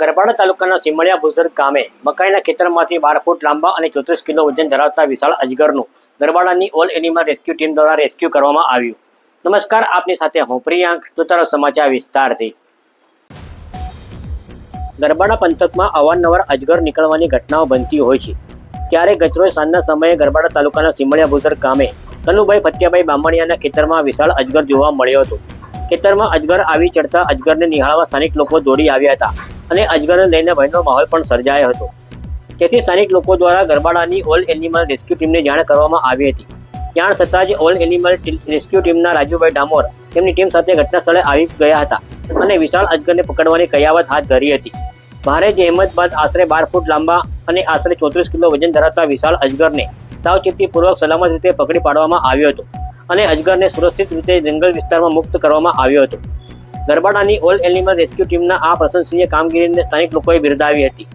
ગરબાડા તાલુકાના સિમળિયા ભુસર ગામે મકાઈના ખેતરમાંથી બાર ફૂટ લાંબા અને ચોત્રીસ કિલો વજન ધરાવતા વિશાળ અજગરનું ગરબાડાની ઓલ એનિમલ રેસ્ક્યુ ટીમ દ્વારા રેસ્ક્યુ કરવામાં આવ્યું. નમસ્કાર, આપની સાથે હું પ્રિયાંક જોતારો સમાચાર વિસ્તારથી. ગરબાડા પંથકમાં અવારનવાર અજગર નીકળવાની ઘટનાઓ બનતી હોય છે. ત્યારે ગતરોજ સાંજના સમયે ગરબાડા તાલુકાના સિમળિયા ભુસર ગામે કનુભાઈ ફત્યાભાઈ બામણિયાના ખેતરમાં વિશાળ અજગર જોવા મળ્યો હતો. ખેતરમાં અજગર આવી ચડતા અજગરને નિહાળવા સ્થાનિક લોકો દોડી આવ્યા હતા. અને અજગરને લઈને ભયનો માહોલ પણ સર્જાયો હતો. તેથી સ્થાનિક લોકો દ્વારા ગરબાડાની ઓલ એનિમલ રેસ્ક્યુ ટીમને જાણ કરવામાં આવી હતી. જાણ થતાં જ ઓલ એનિમલ રેસ્ક્યુ ટીમના રાજુભાઈ ડામોર તેમની ટીમ સાથે ઘટના સ્થળે આવી ગયા હતા અને વિશાળ અજગરને પકડવાની કયાવત હાથ ધરી હતી. ભારે જહેમત બાદ આશરે બાર ફૂટ લાંબા અને આશરે ચોત્રીસ કિલો વજન ધરાવતા વિશાળ અજગરને સાવચેતીપૂર્વક સલામત રીતે પકડી પાડવામાં આવ્યો હતો અને અજગરને સુરક્ષિત રીતે જંગલ વિસ્તારમાં મુક્ત કરવામાં આવ્યો હતો. ગરબાડાની ઓલ એનિમલ રેસ્ક્યુ ટીમના આ પ્રશંસનીય કામગીરીને સ્થાનિક લોકોએ બિરદાવી હતી.